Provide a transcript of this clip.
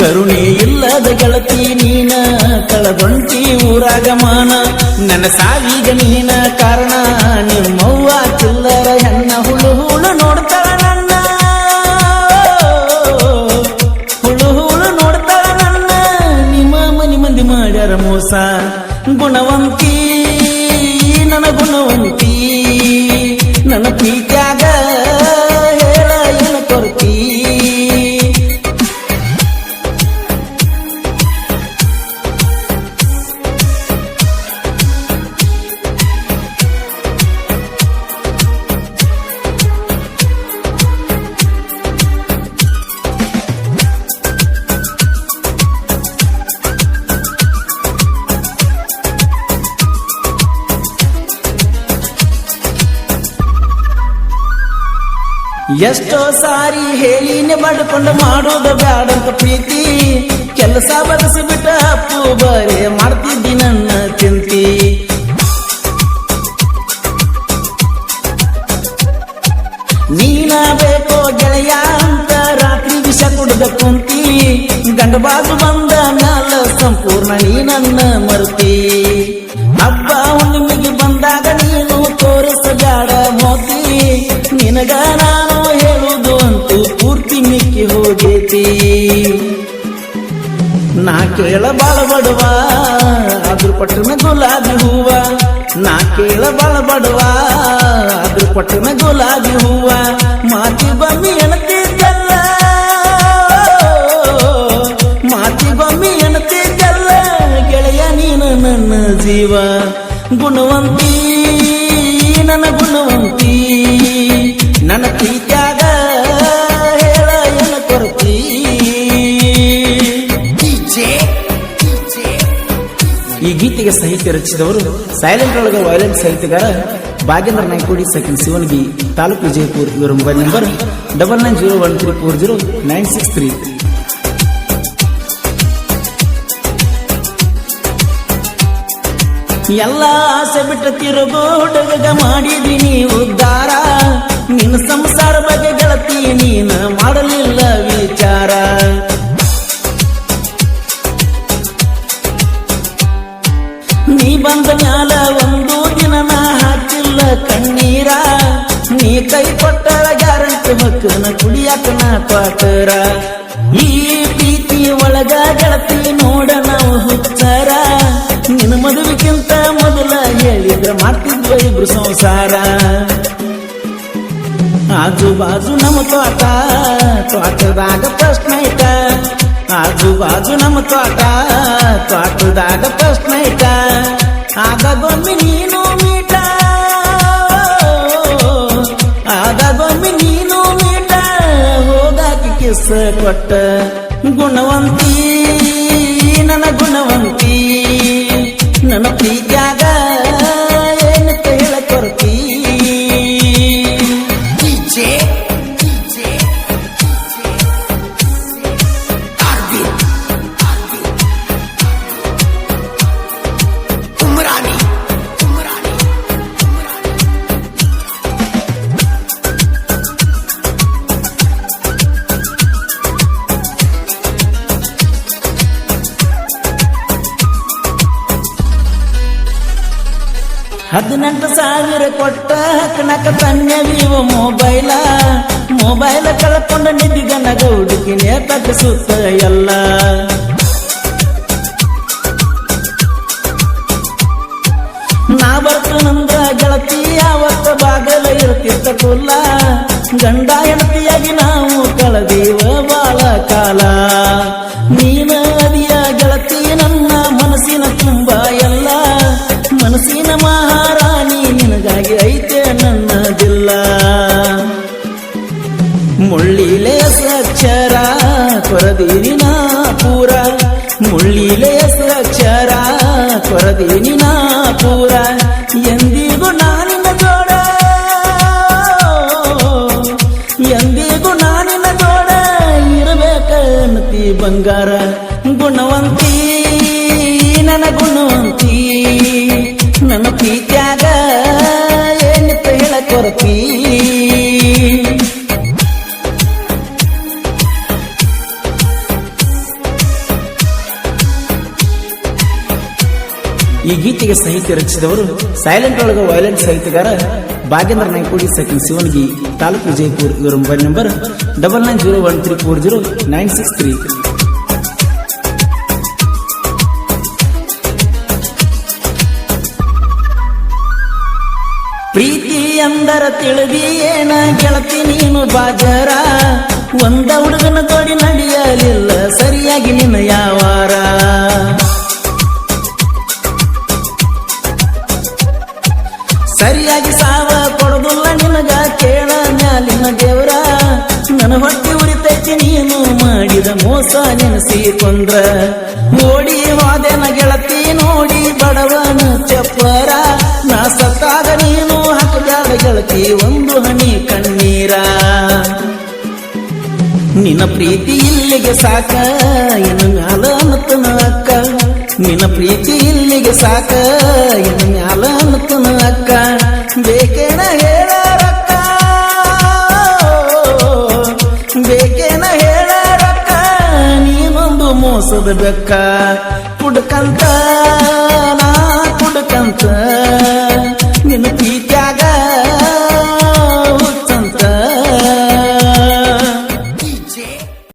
ಕರುಣೆ ಇಲ್ಲದ ಗೆಳತಿ ನೀನ ಕಳದೊಂಟಿ ಊರಾಗ ಮಾನ. ನನ್ನ ಸಾವಿಗ ನೀನ ಕಾರಣ ನಿಮ್ಮವ್ವ ಚಿಲ್ಲರ ಹೆಣ್ಣ ಹುಳು ಹುಳು ನೋಡ್ತಾಳ ನನ್ನ. ಹುಳು ಹುಳು ನೋಡ್ತಾಳ ನನ್ನ. ನಿಮ್ಮ ಮನಿ ಮಂದಿ ಮಾಡ್ಯಾರ ಮೋಸ. ಗುಣವಂತಿ ನನ್ನ ಗುಣವಂತಿ ನನ್ನ ಪ್ರೀತ್ಯಾಗ ಎಷ್ಟೋ ಸಾರಿ ಹೇಳಿನ ಮಾಡಿಕೊಂಡು ಮಾಡೋದು ಬ್ಯಾಡಂತ ಪ್ರೀತಿ. ಕೆಲಸ ಬದಸಿಬಿಟ್ಟ ಅಪ್ಪು ಬರೇ ಮಾಡ್ತಿದ್ದಿ ನನ್ನ ತಿಂತಿ ನೀನ ಬೇಕೋ ಗೆಳೆಯ ಅಂತ ರಾತ್ರಿ ವಿಷ ಕುಡಿದ ಕುಂತಿ. ಗಂಡ ಬಾಜು ಬಂದ ಮ್ಯಾಲ ಸಂಪೂರ್ಣ ನೀ ನನ್ನ ಮರುತಿ. ಹಬ್ಬ ಹುಣ್ಣಿಮೆಗೆ ಬಂದಾಗ ನೀನು ತೋರಿಸಬೇಡ ಮೋತಿ. ನಿನಗ ನಾನು ಪೂರ್ತಿ ಮಿಕ್ಕಿ ಹೋಗೇತಿ. ನಾ ಕೇಳ ಬಾಳ ಬಡವ ಅದ್ರ ಪಟ್ಟಣ ಗುಲಾಬಿ ಹೂವ. ನಾ ಕೇಳ ಬಾಳ ಬಡವ ಅದ್ರ ಪಟ್ಟಣ ಗುಲಾಬಿ ಹೂವ. ಮಾತಿ ಬಮ್ಮಿ ಎಣತಿದ್ದಲ್ಲ, ಮಾತಿ ಬಮ್ಮಿ ಎಣತಿದ್ದಲ್ಲ, ಗೆಳೆಯ ನೀನು ನನ್ನ ಜೀವ. ಗುಣವಂತಿ, ನನ್ನ ಗುಣವಂತಿ, ನನ್ನ ಪ್ರೀತ್ಯಾಗ ಈ ಗೀತೆಗೆ ಸಾಹಿತ್ಯ ರಚಿಸಿದವರು ಸೈಲೆಂಟ್ ಒಳಗ ವೈಲೆಂಟ್ ಸಾಹಿತ್ಯಗಾರ ಭಾಗೇಂದ್ರ ನಾಯ್ಕೋಡಿ ಸೆಕೆಂಡ್ ಶಿವನ್ಗಿ, ತಾಲೂಕು ವಿಜಯಪುರ್, ಇವರ mobile number double nine zero one three four zero nine six three ಎಲ್ಲ ಆಸೆ ಬಿಟ್ಟ ತಿರುಗೋಡಗ ಮಾಡಿದ್ರಿ ಮಾಡಿದೀನಿ ಉದ್ದಾರ ನಿನ್ನ ಸಂಸಾರ ಬಗ್ಗೆ ಗೆಳತಿ ನೀನ ಮಾಡಲಿಲ್ಲ ವಿಚಾರ. ಬಂದ ಮ್ಯಾಲ ಒಂದು ದಿನ ನಾ ಹಾಕಿಲ್ಲ ಕಣ್ಣೀರ. ನೀ ಕೈ ಕೊಟ್ಟಳ ಗ್ಯಾರಂಟಿ ಮಕ್ಕನ ಕುಡಿಯಾಕ ನಾ ಕ್ವಾಟರ ಈ ಪ್ರೀತಿ ಒಳಗ ಗೆಳತಿ ನೋಡ ನಾವು ಹುಚ್ಚಾರ. ನಿನ್ನ ಮದುವೆಗಿಂತ ಮೊದಲ ಹೇಳಿದ್ರ ಮಾಡ್ತಿದ್ವ ಇಬ್ರು ಸಂಸಾರ. ಆಜು ಬಾಜು ನಮ್ಮ ತೋಟ, ತೋಟದಾಗ ಪ್ರಶ್ನೆ ಐತ. ಆಜು ಬಾಜು ನಮ್ಮ ತೋಟ, ತೋಟದಾಗ ಕಿಸ್ ಕೊಟ್ಟ ಗುಣವಂತಿ ನನ್ನ ಗುಣವಂತಿ ನನ್ನ ಪ್ರೀತ್ಯಾಗ ಏನು ಹೇಳ ಕೊರತಿ ಹದಿನೆಂಟು ಸಾವಿರ ಕೊಟ್ಟ ಹಕ್ಕನಕ ತನ್ಯವಿವ ಮೊಬೈಲ. ಮೊಬೈಲ ಕಳ್ಕೊಂಡ ನಿಧಿಗನಗ ಹುಡುಗಿನೇ ತಪ್ಪಿಸುತ್ತ ಎಲ್ಲ. ನಾ ಬರ್ತನಂದ್ರ ಗೆಳತಿ ಯಾವತ್ತ ಬಾಗಲ ಇರ್ತಿತ್ತ ಕುಲ್ಲ. ಗಂಡ ಹೆಂಡತಿಯಾಗಿ ನಾವು ಕಳೆದೀವ ಬಾಳ ಕಾಲ ನೀನ ಮುಳ್ಳಿಲೆ ಅಕ್ಷರ ಕೊರದೀನಿ ನಾ ಪೂರ. ಮುಳ್ಳಿಲೆ ಅಕ್ಷರ ಕೊರದೀನಿ ನಾ ಪೂರ. ಎಂದಿಗೂ ನಾನಿನ ಜೋಡ. ಎಂದಿಗೂ ನಾನಿನ ಜೋಡ. ಇರಬೇಕನ್ನತಿ ಬಂಗಾರ, ಗುಣವಂತಿ, ನನ್ನ ಗುಣವಂತಿ. ನನ್ನ ಪ್ರೀತ್ಯಾಗ ಏನಿತ್ತ ಹೇಳ ಕೊರತಿ ಈ ಗೀತೆಗೆ ಸಾಹಿತ್ಯ ರಚಿಸಿದವರು ಸೈಲೆಂಟ್ ಒಳಗ ವೈಲೆಂಟ್ ಸಾಹಿತ್ಯಗಾರ ಭಾಗೇಂದ್ರ ನಾಯ್ಕೋಡಿ ಸೆಕೆಂಡ್ ಶಿವನ್ಗಿ ತಾಲೂಕು ವಿಜಯಪುರ್, ಇವರ mobile number double nine zero one three four zero nine six three ಪ್ರೀತಿ ಅಂದರ ತಿಳಿದಿ ಏನ ಗೆಳತಿ ನೀನು ಬಾಜರ? ಒಂದ ಹುಡುಗನ ತೋಡಿ ನಡೆಯಲಿಲ್ಲ, ಸರಿಯಾಗಿ ನಿನ್ನ ಯಾವಾರ? ಸರಿಯಾಗಿ ಸಾವ ಕೊಡೋದಿಲ್ಲ ನಿನಗ, ಕೇಳ ಮ್ಯಾಲಿನ ದೇವರ. ನನ್ನ ಹೊಟ್ಟೆ ಉರಿತೈತಿ, ನೀನು ಮಾಡಿದ ಮೋಸ ನೆನಸಿ ಕೊಂದ್ರ ಓಡಿ ಹೋದೆನ ಗೆಳತಿ, ನೋಡಿ ಬಡವನ ಚಪ್ಪರ. ನಾ ಸತ್ತಾಗ ನೀನು ಹಾಕಬೇಡ ಗೆಳತಿ, ಒಂದು ಹನಿ ಕಣ್ಣೀರ. ನಿನ್ನ ಪ್ರೀತಿ ಇಲ್ಲಿಗೆ ಸಾಕ, ಇನ್ನು ಮ್ಯಾಲ ಅನ್ನತನ ನಿನ್ನ ಪ್ರೀತಿ ಇಲ್ಲಿಗೆ ಸಾಕ. ಇನ್ನು ಮ್ಯಾಲ ಅಕ್ಕ. ಬೇಕೇನ ಹೇಳರಕ್ಕ ಬೇಕೇನ ಹೇಳರಕ್ಕ ನೀನೊಂದು ಮೋಸದ ಬೆಕ್ಕ. ಕುಡ್ಕಂತ